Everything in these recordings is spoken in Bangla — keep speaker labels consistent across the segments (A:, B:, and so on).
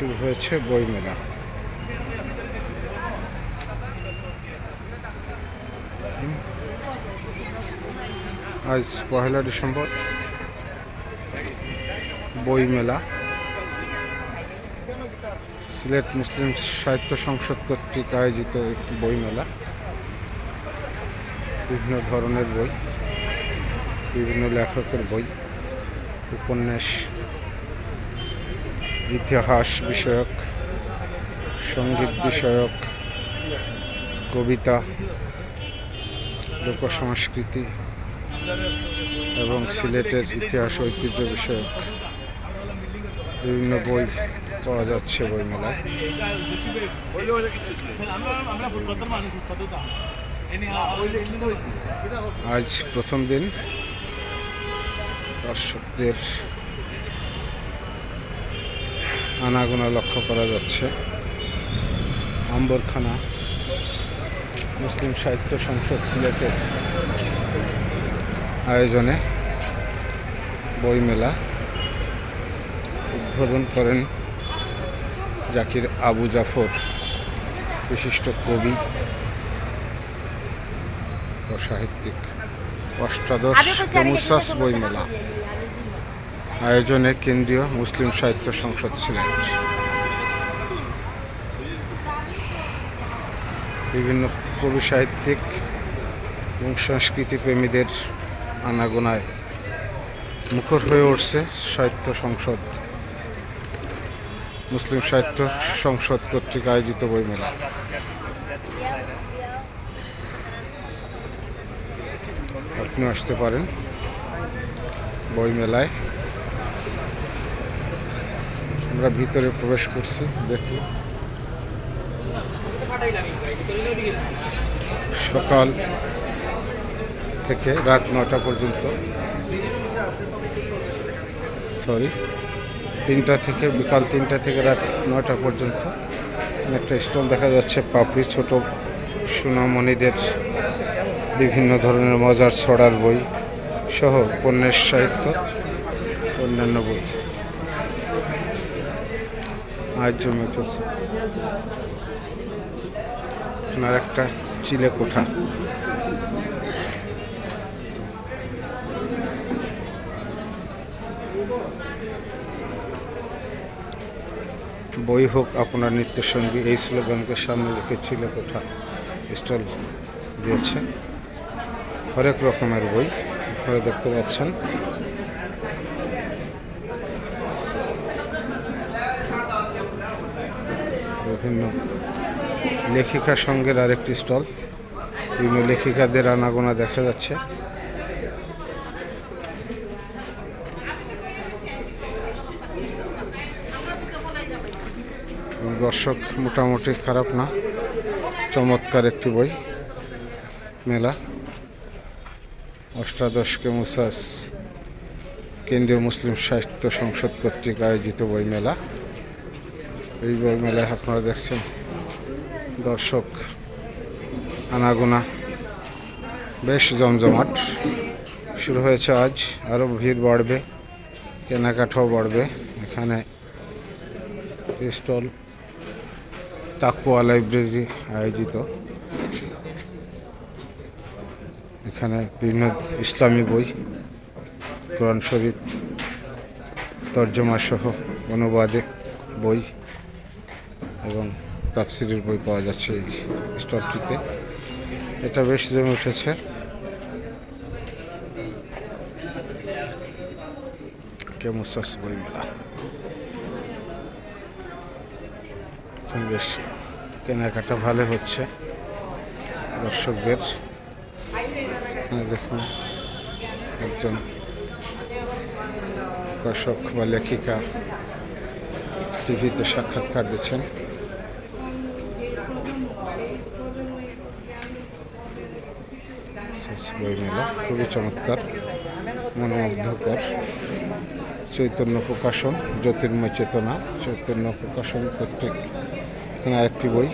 A: শুরু হয়েছে বইমেলা। আজ পহেলা ডিসেম্বর, বইমেলা সিলেট মুসলিম সাহিত্য সংসদ কর্তৃক আয়োজিত একটি বইমেলা বিভিন্ন ধরনের বই, বিভিন্ন লেখকের বই, উপন্যাস ইতিহাস বিষয়ক, সংগীত বিষয়ক, কবিতা, লোকসংস্কৃতি এবং সিলেটের ইতিহাস ঐতিহ্য বিষয়ক বিভিন্ন বই পাওয়া যাচ্ছে বইমেলায়। আজ প্রথম দিন দর্শকদের আনাগোনা লক্ষ্য করা যাচ্ছে। আম্বরখানা মুসলিম সাহিত্য সংসদ সিলেটের আয়োজনে বইমেলা উদ্বোধন করেন জাকির আবু জাফর বিশিষ্ট কবি ও সাহিত্যিক। অষ্টাদশ বইমেলা। আয়োজনে কেন্দ্রীয় মুসলিম সাহিত্য সংসদ সিলেট। বিভিন্ন কবি সাহিত্যিক এবং সংস্কৃতি প্রেমীদের আনাগোনায় মুখর হয়ে উঠছে সাহিত্য সংসদ, মুসলিম সাহিত্য সংসদ কর্তৃক আয়োজিত বইমেলা। আপনি আসতে পারেন বইমেলায়। আমরা ভিতরে প্রবেশ করছি, দেখি। সকাল থেকে রাত নটা পর্যন্ত। সরি তিনটা থেকে, বিকাল তিনটা থেকে রাত নটা পর্যন্ত একটা স্টল দেখা যাচ্ছে, পাপড়ি, ছোট সুনামণিদের বিভিন্ন ধরনের মজার ছড়ার বই সহ উপন্যাস সাহিত্য, অন্যান্য বই। আজ জমে এখানে আর একটা চিলে কোঠা। বই হোক, আপনার নিত্যসঙ্গী, এই স্লোগানকে সামনে রেখে চিলে কোঠা স্টল দিয়েছে। হরেক রকমের বই আপনারা দেখতে পাচ্ছেন। বিভিন্ন লেখিকা সঙ্গের আরেকটি স্টল। বিভিন্ন লেখিকাদের আনাগোনা দেখা যাচ্ছে। দর্শক মোটামুটি খারাপ না। চমৎকার একটি বই। মেলা। অষ্টাদশকে মুসাস কেন্দ্রীয় মুসলিম সাহিত্য সংসদ কর্তৃক আয়োজিত বই মেলা। এই বই মেলায় আপনারা দেখছেন দর্শক আনাগোনা। বেশ জমজমাট। শুরু হয়েছে আজ। আরও ভিড় বাড়বে, কেনাকাটাও বাড়বে। এখানে স্টল, তাকুয়া লাইব্রেরি আয়োজিত। এখানে বিভিন্ন ইসলামী বই, কোরআন শরীফ তর্জমা সহ অনুবাদে বই এবং তাফসিরের বই পাওয়া যাচ্ছে এই স্টলটিতে। এটা বেশ জমে উঠেছে। কেমুসাস বই মেলা বেশ কেনাকাটা ভালো হচ্ছে দর্শকদের। দেখুন একজন প্রকাশক বা লেখিকা টিভিতে সাক্ষাৎকার দিচ্ছেন। বই মেলা খুবই চমৎকার, মনোমুগ্ধকর। চৈতন্য প্রকাশন, জ্যোতির্ময় চেতনা। চৈতন্য প্রকাশন কর্তৃক এখানে আরেকটি বই।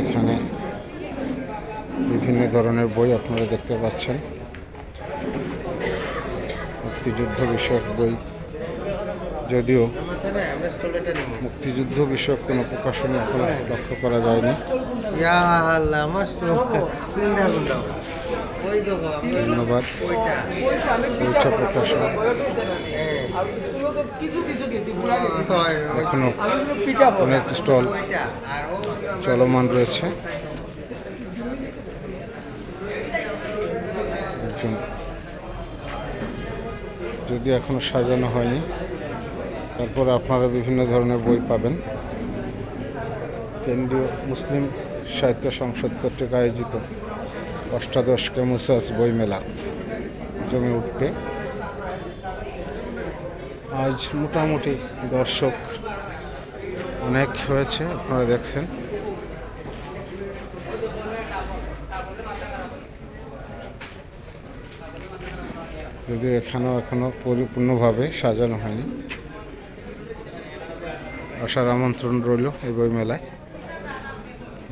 A: এখানে বিভিন্ন ধরনের বই আপনারা দেখতে পাচ্ছেন। মুক্তিযুদ্ধ বিষয়ক বই। যদিও মুক্তিযুদ্ধ বিষয়ক কোনো প্রকাশনী এখন লক্ষ্য করা যায়নি। ধন্যবাদ। বইটা প্রকাশন এখনও অনেক স্টল চলমান রয়েছে। যদি এখনও সাজানো হয়নি। তারপর আপনারা বিভিন্ন ধরনের বই পাবেন। কেন্দ্রীয় মুসলিম সাহিত্য সংসদ কর্তৃক আয়োজিত অষ্টাদশ কেমুসাস বইমেলা জমে উঠবে। আজ মোটামুটি দর্শক অনেক হয়েছে, আপনারা দেখছেন। যদিও এখানেও এখনও পরিপূর্ণভাবে সাজানো হয়নি। আসার আমন্ত্রণ রইল এই বই মেলায়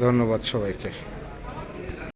A: ধন্যবাদ সবাইকে।